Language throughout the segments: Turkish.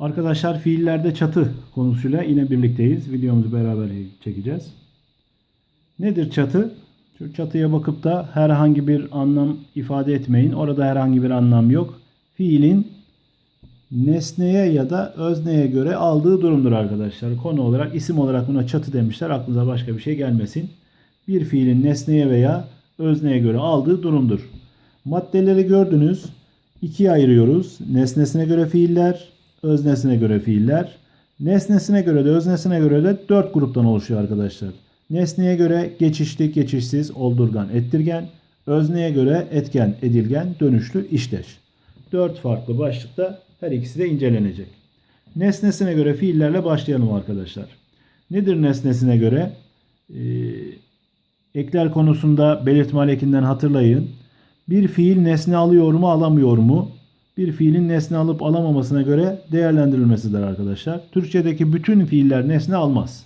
Arkadaşlar fiillerde çatı konusuyla yine birlikteyiz. Videomuzu beraber çekeceğiz. Nedir çatı? Şu çatıya bakıp da herhangi bir anlam ifade etmeyin. Orada herhangi bir anlam yok. Fiilin nesneye ya da özneye göre aldığı durumdur arkadaşlar. Konu olarak, isim olarak buna çatı demişler. Aklınıza başka bir şey gelmesin. Bir fiilin nesneye veya özneye göre aldığı durumdur. Maddeleri gördünüz. İkiye ayırıyoruz. Nesnesine göre fiiller, öznesine göre fiiller. Nesnesine göre de öznesine göre de dört gruptan oluşuyor arkadaşlar. Nesneye göre geçişli, geçişsiz, oldurgan, ettirgen. Özneye göre etken, edilgen, dönüşlü, işleş. Dört farklı başlıkta her ikisi de incelenecek. Nesnesine göre fiillerle başlayalım arkadaşlar. Nedir nesnesine göre? Ee, ekler konusunda belirtme ekinden hatırlayın. Bir fiil nesne alıyor mu alamıyor mu? Bir fiilin nesne alıp alamamasına göre değerlendirilmesidir arkadaşlar. Türkçedeki bütün fiiller nesne almaz.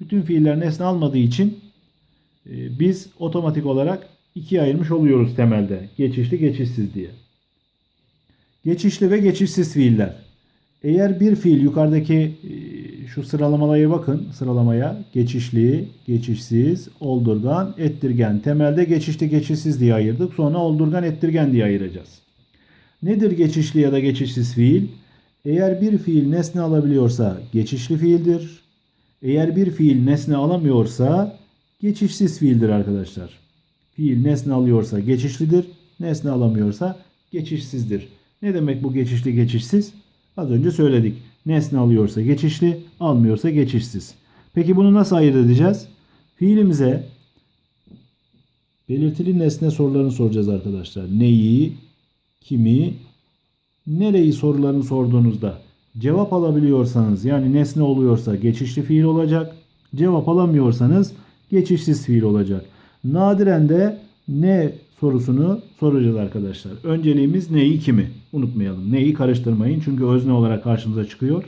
Bütün fiiller nesne almadığı için e, biz otomatik olarak ikiye ayırmış oluyoruz temelde. Geçişli, geçişsiz diye. Geçişli ve geçişsiz fiiller. Eğer bir fiil yukarıdaki e, şu sıralamalara bakın sıralamaya geçişli, geçişsiz, oldurgan, ettirgen. Temelde geçişli, geçişsiz diye ayırdık. Sonra oldurgan, ettirgen diye ayıracağız. Nedir geçişli ya da geçişsiz fiil? Eğer bir fiil nesne alabiliyorsa geçişli fiildir. Eğer bir fiil nesne alamıyorsa geçişsiz fiildir arkadaşlar. Fiil nesne alıyorsa geçişlidir, nesne alamıyorsa geçişsizdir. Ne demek bu geçişli geçişsiz? Az önce söyledik. Nesne alıyorsa geçişli, almıyorsa geçişsiz. Peki bunu nasıl ayırt edeceğiz? Fiilimize belirtili nesne sorularını soracağız arkadaşlar. Neyi, kimi, nereyi sorularını sorduğunuzda cevap alabiliyorsanız yani nesne oluyorsa geçişli fiil olacak. Cevap alamıyorsanız geçişsiz fiil olacak. Nadiren de ne sorusunu soracağız arkadaşlar. Önceliğimiz neyi kimi? Unutmayalım. Neyi karıştırmayın. Çünkü özne olarak karşımıza çıkıyor.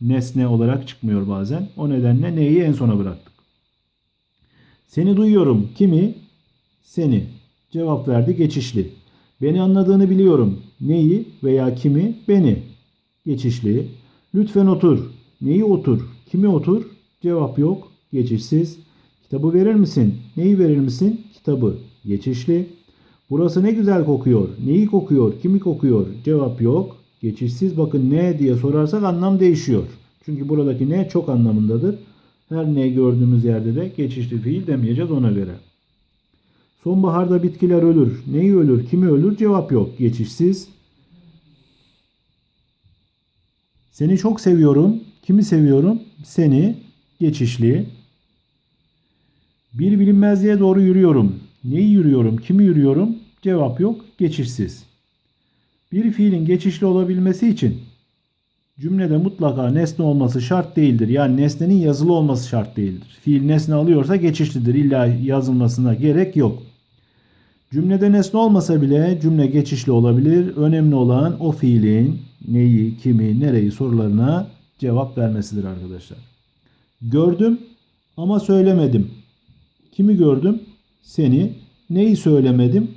Nesne olarak çıkmıyor bazen. O nedenle neyi en sona bıraktık. Seni duyuyorum. Kimi? Seni. Cevap verdi geçişli. Beni anladığını biliyorum. Neyi veya kimi? Beni. Geçişli. Lütfen otur. Neyi otur? Kimi otur? Cevap yok. Geçişsiz. Kitabı verir misin? Neyi verir misin? Kitabı. Geçişli. Burası ne güzel kokuyor. Neyi kokuyor? Kimi kokuyor? Cevap yok. Geçişsiz bakın ne diye sorarsak anlam değişiyor. Çünkü buradaki ne çok anlamındadır. Her ne gördüğümüz yerde de geçişli fiil demeyeceğiz ona göre. Sonbaharda bitkiler ölür. Neyi ölür? Kimi ölür? Cevap yok. Geçişsiz. Seni çok seviyorum. Kimi seviyorum? Seni. Geçişli. Bir bilinmezliğe doğru yürüyorum. Neyi yürüyorum? Kimi yürüyorum? Cevap yok. Geçişsiz. Bir fiilin geçişli olabilmesi için cümlede mutlaka nesne olması şart değildir. Yani nesnenin yazılı olması şart değildir. Fiil nesne alıyorsa geçişlidir. İlla yazılmasına gerek yok. Cümlede nesne olmasa bile cümle geçişli olabilir. Önemli olan o fiilin neyi, kimi, nereyi sorularına cevap vermesidir arkadaşlar. Gördüm ama söylemedim. Kimi gördüm? Seni. Neyi söylemedim?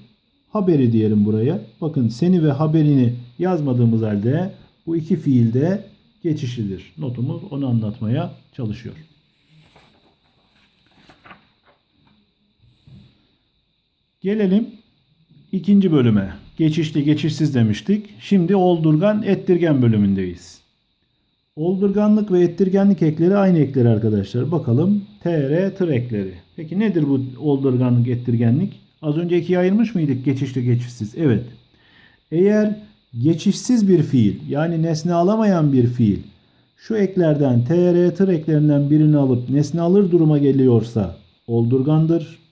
Haberi diyelim buraya. Bakın seni ve haberini yazmadığımız halde bu iki fiil de geçişlidir. Notumuz onu anlatmaya çalışıyor. Gelelim ikinci bölüme. Geçişli geçişsiz demiştik. Şimdi oldurgan ettirgen bölümündeyiz. Oldurganlık ve ettirgenlik ekleri aynı ekler arkadaşlar. Bakalım tr tır ekleri. Peki nedir bu oldurganlık ettirgenlik? Az önce ikiye ayırmış mıydık geçişli geçişsiz? Evet. Eğer geçişsiz bir fiil yani nesne alamayan bir fiil şu eklerden tr tır eklerinden birini alıp nesne alır duruma geliyorsa oldurgandır.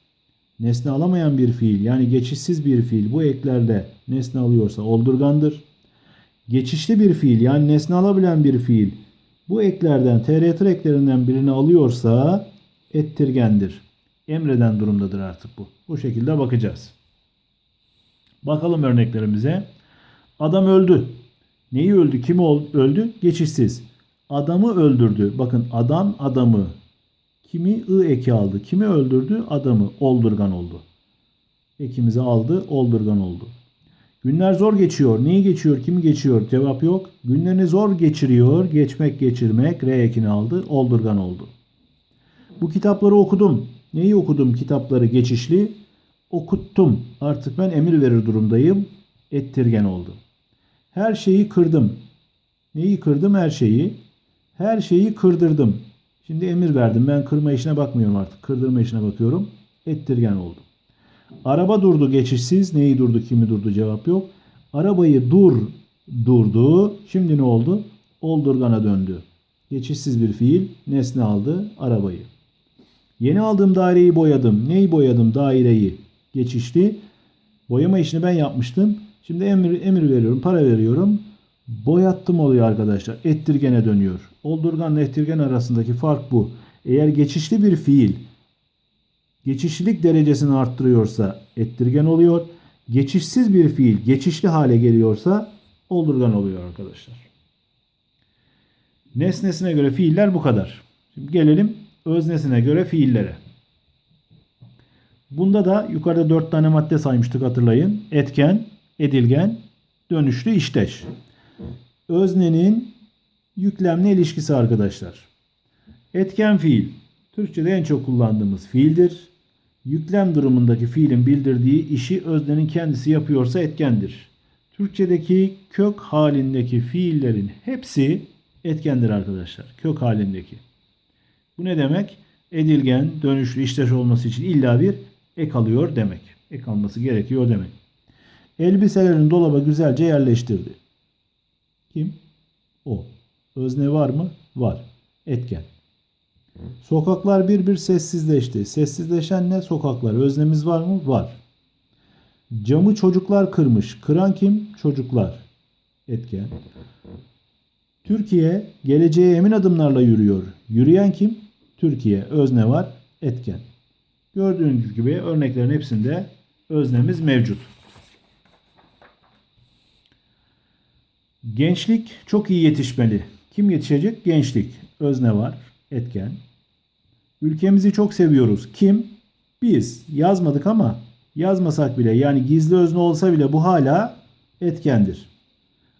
Nesne alamayan bir fiil yani geçişsiz bir fiil bu eklerde nesne alıyorsa oldurgandır. Geçişli bir fiil yani nesne alabilen bir fiil bu eklerden tr eklerinden birini alıyorsa ettirgendir. Emreden durumdadır artık bu. Bu şekilde bakacağız. Bakalım örneklerimize. Adam öldü. Neyi öldü? Kimi öldü? Geçişsiz. Adamı öldürdü. Bakın adam adamı. Kimi ı eki aldı. Kimi öldürdü? Adamı. Oldurgan oldu. Ekimizi aldı. Oldurgan oldu. Günler zor geçiyor. Neyi geçiyor? Kimi geçiyor? Cevap yok. Günlerini zor geçiriyor. Geçmek, geçirmek. R ekini aldı. Oldurgan oldu. Bu kitapları okudum. Neyi okudum? Kitapları geçişli. Okuttum. Artık ben emir verir durumdayım. Ettirgen oldu. Her şeyi kırdım. Neyi kırdım? Her şeyi. Her şeyi kırdırdım. Şimdi emir verdim. Ben kırma işine bakmıyorum artık. Kırdırma işine bakıyorum. Ettirgen oldu. Araba durdu geçişsiz. Neyi durdu, kimi durdu cevap yok. Arabayı dur durdu. Şimdi ne oldu? Oldurgana döndü. Geçişsiz bir fiil nesne aldı arabayı. Yeni aldığım daireyi boyadım. Neyi boyadım? Daireyi. Geçişli. Boyama işini ben yapmıştım. Şimdi emir, emir veriyorum, para veriyorum. Boyattım oluyor arkadaşlar. Ettirgene dönüyor. Oldurganla ettirgen arasındaki fark bu. Eğer geçişli bir fiil geçişlilik derecesini arttırıyorsa ettirgen oluyor. Geçişsiz bir fiil geçişli hale geliyorsa oldurgan oluyor arkadaşlar. Nesnesine göre fiiller bu kadar. Şimdi gelelim öznesine göre fiillere. Bunda da yukarıda 4 tane madde saymıştık hatırlayın. Etken, edilgen, dönüşlü, işteş. Öznenin yüklemle ilişkisi arkadaşlar. Etken fiil. Türkçe'de en çok kullandığımız fiildir. Yüklem durumundaki fiilin bildirdiği işi öznenin kendisi yapıyorsa etkendir. Türkçedeki kök halindeki fiillerin hepsi etkendir arkadaşlar. Kök halindeki. Bu ne demek? Edilgen, dönüşlü, işteş olması için illa bir ek alıyor demek. Ek alması gerekiyor demek. Elbiselerini dolaba güzelce yerleştirdi. Kim? O. Özne var mı? Var. Etken. Sokaklar bir bir sessizleşti. Sessizleşen ne? Sokaklar. Öznemiz var mı? Var. Camı çocuklar kırmış. Kıran kim? Çocuklar. Etken. Türkiye geleceğe emin adımlarla yürüyor. Yürüyen kim? Türkiye. Özne var. Etken. Gördüğünüz gibi örneklerin hepsinde öznemiz mevcut. Gençlik çok iyi yetişmeli. Kim yetişecek? Gençlik. Özne var. Etken. Ülkemizi çok seviyoruz. Kim? Biz. Yazmadık ama yazmasak bile yani gizli özne olsa bile bu hala etkendir.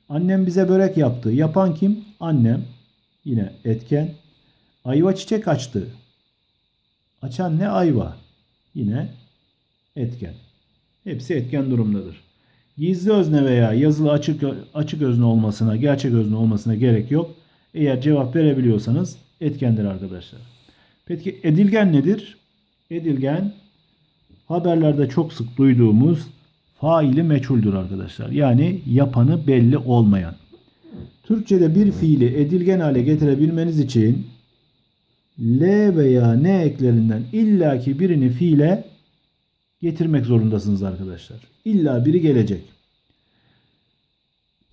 Annem bize börek yaptı. Yapan kim? Annem. Yine etken. Ayva çiçek açtı. Açan ne? Ayva. Yine etken. Hepsi etken durumdadır. Gizli özne veya yazılı açık açık özne olmasına, gerçek özne olmasına gerek yok. Eğer cevap verebiliyorsanız etkendir arkadaşlar. Peki edilgen nedir? Edilgen haberlerde çok sık duyduğumuz faili meçhuldür arkadaşlar. Yani yapanı belli olmayan. Türkçe'de bir fiili edilgen hale getirebilmeniz için L veya N eklerinden illaki birini fiile getirmek zorundasınız arkadaşlar. İlla biri gelecek.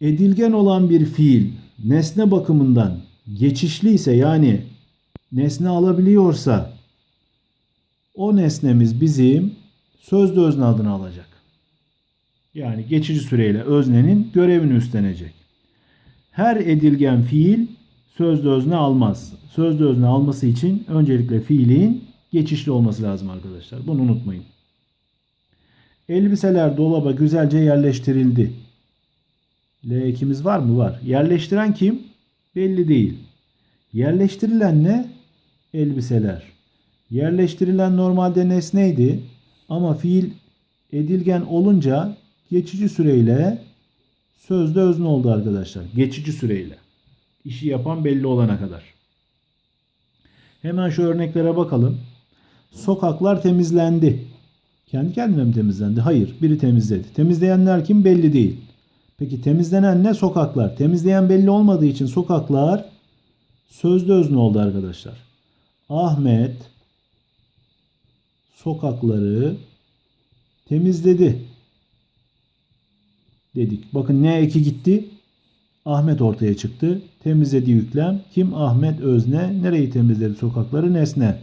Edilgen olan bir fiil nesne bakımından geçişli ise yani nesne alabiliyorsa o nesnemiz bizim sözlü özne adını alacak. Yani geçici süreyle öznenin görevini üstlenecek. Her edilgen fiil sözlü özne almaz. Sözlü özne alması için öncelikle fiilin geçişli olması lazım arkadaşlar. Bunu unutmayın. Elbiseler dolaba güzelce yerleştirildi. L ekimiz var mı? Var. Yerleştiren kim? Belli değil. Yerleştirilen ne? Elbiseler. Yerleştirilen normalde nesneydi ama fiil edilgen olunca geçici süreyle sözde özne oldu arkadaşlar. Geçici süreyle. İşi yapan belli olana kadar. Hemen şu örneklere bakalım. Sokaklar temizlendi. Kendi kendine mi temizlendi? Hayır. Biri temizledi. Temizleyenler kim? Belli değil. Peki temizlenen ne? Sokaklar. Temizleyen belli olmadığı için sokaklar sözlü özne oldu arkadaşlar. Ahmet sokakları temizledi dedik. Bakın ne eki gitti? Ahmet ortaya çıktı. Temizledi yüklem. Kim? Ahmet özne. Nereyi temizledi? Sokakları nesne.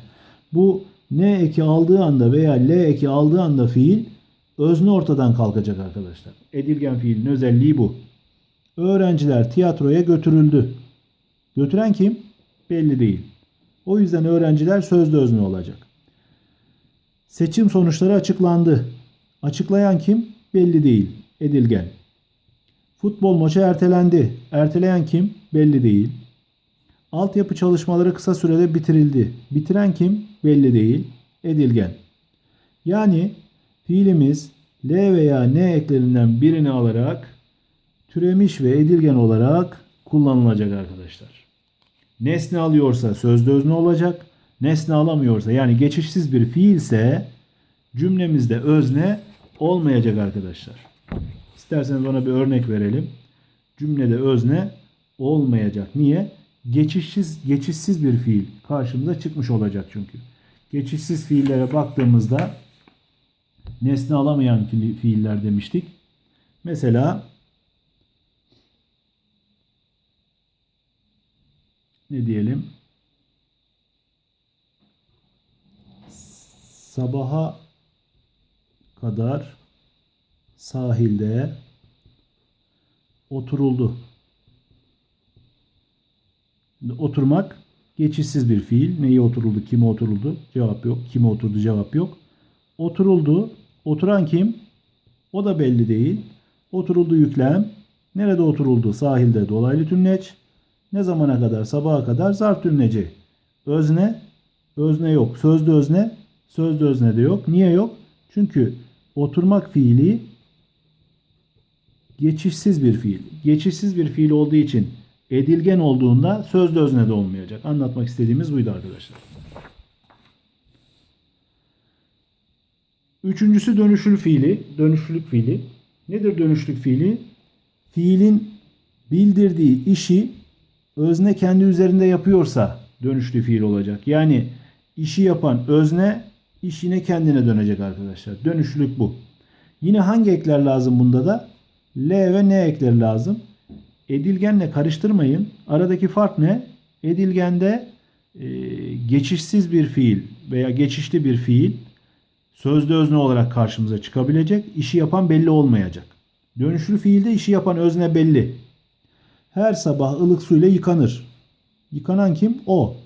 Bu ne eki aldığı anda veya l eki aldığı anda fiil özne ortadan kalkacak arkadaşlar. Edilgen fiilin özelliği bu. Öğrenciler tiyatroya götürüldü. Götüren kim? Belli değil. O yüzden öğrenciler sözlü özne olacak. Seçim sonuçları açıklandı. Açıklayan kim? Belli değil. Edilgen. Futbol maçı ertelendi. Erteleyen kim? Belli değil. Altyapı çalışmaları kısa sürede bitirildi. Bitiren kim? Belli değil. Edilgen. Yani fiilimiz L veya N eklerinden birini alarak türemiş ve edilgen olarak kullanılacak arkadaşlar. Nesne alıyorsa sözde özne olacak. Nesne alamıyorsa yani geçişsiz bir fiilse cümlemizde özne olmayacak arkadaşlar. İsterseniz ona bir örnek verelim. Cümlede özne olmayacak. Niye? Geçişsiz geçişsiz bir fiil karşımıza çıkmış olacak çünkü. Geçişsiz fiillere baktığımızda nesne alamayan fi- fiiller demiştik. Mesela ne diyelim? Sabaha kadar sahilde oturuldu. Oturmak geçişsiz bir fiil. Neye oturuldu, kime oturuldu? Cevap yok. Kime oturdu, cevap yok. Oturuldu. Oturan kim? O da belli değil. Oturuldu yüklem. Nerede oturuldu? Sahilde dolaylı tümleç. Ne zamana kadar? Sabaha kadar zarf tümleci. Özne? Özne yok. Sözde özne? Sözde özne de yok. Niye yok? Çünkü oturmak fiili geçişsiz bir fiil. Geçişsiz bir fiil olduğu için edilgen olduğunda sözde özne de olmayacak. Anlatmak istediğimiz buydu arkadaşlar. Üçüncüsü dönüşül fiili, dönüşlülük fiili. Nedir dönüşlülük fiili? Fiilin bildirdiği işi özne kendi üzerinde yapıyorsa dönüşlü fiil olacak. Yani işi yapan özne iş yine kendine dönecek arkadaşlar. Dönüşlülük bu. Yine hangi ekler lazım bunda da? L ve N ekleri lazım. Edilgenle karıştırmayın. Aradaki fark ne? Edilgende e, geçişsiz bir fiil veya geçişli bir fiil sözde özne olarak karşımıza çıkabilecek. İşi yapan belli olmayacak. Dönüşlü fiilde işi yapan özne belli. Her sabah ılık suyla yıkanır. Yıkanan kim? O.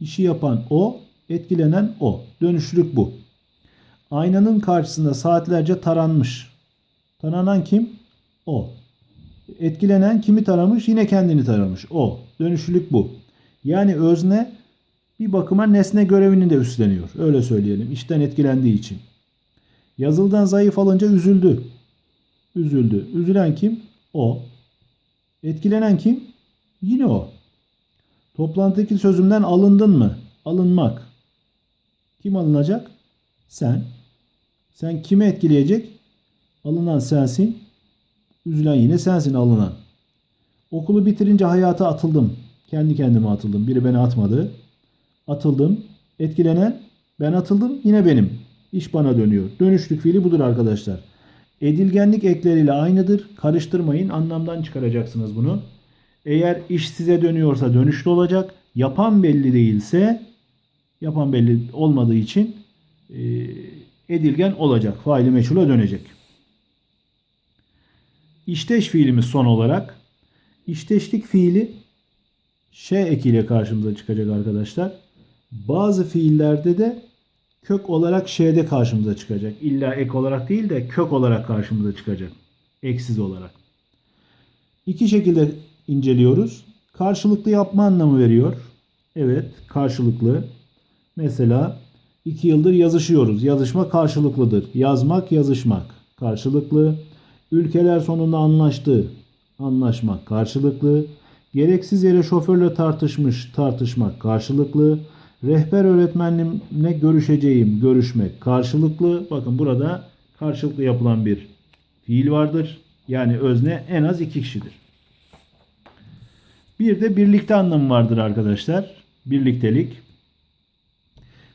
İşi yapan o, etkilenen o. Dönüşlülük bu. Aynanın karşısında saatlerce taranmış. Taranan kim? O. Etkilenen kimi taramış? Yine kendini taramış. O. Dönüşlülük bu. Yani özne bir bakıma nesne görevini de üstleniyor. Öyle söyleyelim. İşten etkilendiği için. Yazıldan zayıf alınca üzüldü. Üzüldü. Üzülen kim? O. Etkilenen kim? Yine o. Toplantıdaki sözümden alındın mı? Alınmak. Kim alınacak? Sen. Sen kimi etkileyecek? Alınan sensin. Üzülen yine sensin alınan. Okulu bitirince hayata atıldım. Kendi kendime atıldım. Biri beni atmadı. Atıldım. Etkilenen ben atıldım yine benim. İş bana dönüyor. Dönüşlük fiili budur arkadaşlar. Edilgenlik ekleriyle aynıdır. Karıştırmayın. Anlamdan çıkaracaksınız bunu. Eğer iş size dönüyorsa dönüşlü olacak. Yapan belli değilse yapan belli olmadığı için e, edilgen olacak. Faili meçhula dönecek. İşteş fiilimiz son olarak. İşteşlik fiili şey ekiyle karşımıza çıkacak arkadaşlar. Bazı fiillerde de kök olarak şeyde karşımıza çıkacak. İlla ek olarak değil de kök olarak karşımıza çıkacak. Eksiz olarak. İki şekilde inceliyoruz. Karşılıklı yapma anlamı veriyor. Evet, karşılıklı. Mesela iki yıldır yazışıyoruz. Yazışma karşılıklıdır. Yazmak, yazışmak. Karşılıklı. Ülkeler sonunda anlaştı. Anlaşmak karşılıklı. Gereksiz yere şoförle tartışmış, tartışmak karşılıklı. Rehber öğretmenimle görüşeceğim, görüşmek karşılıklı. Bakın burada karşılıklı yapılan bir fiil vardır. Yani özne en az iki kişidir. Bir de birlikte anlamı vardır arkadaşlar. Birliktelik.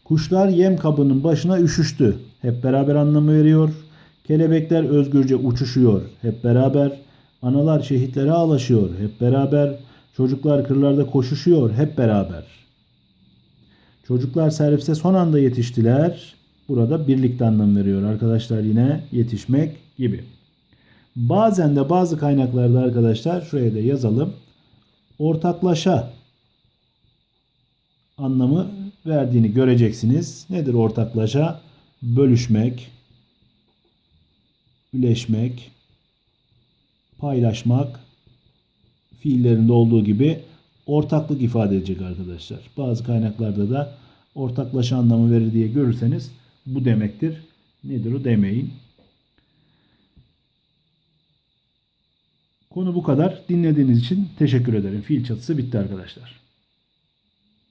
Kuşlar yem kabının başına üşüştü. Hep beraber anlamı veriyor. Kelebekler özgürce uçuşuyor. Hep beraber. Analar şehitlere ağlaşıyor. Hep beraber. Çocuklar kırlarda koşuşuyor. Hep beraber. Çocuklar servise son anda yetiştiler. Burada birlikte anlam veriyor arkadaşlar yine yetişmek gibi. Bazen de bazı kaynaklarda arkadaşlar şuraya da yazalım. Ortaklaşa anlamı verdiğini göreceksiniz. Nedir ortaklaşa? Bölüşmek, üleşmek, paylaşmak fiillerinde olduğu gibi ortaklık ifade edecek arkadaşlar. Bazı kaynaklarda da ortaklaşa anlamı verir diye görürseniz bu demektir. Nedir o demeyin. Konu bu kadar. Dinlediğiniz için teşekkür ederim. Fiil çatısı bitti arkadaşlar.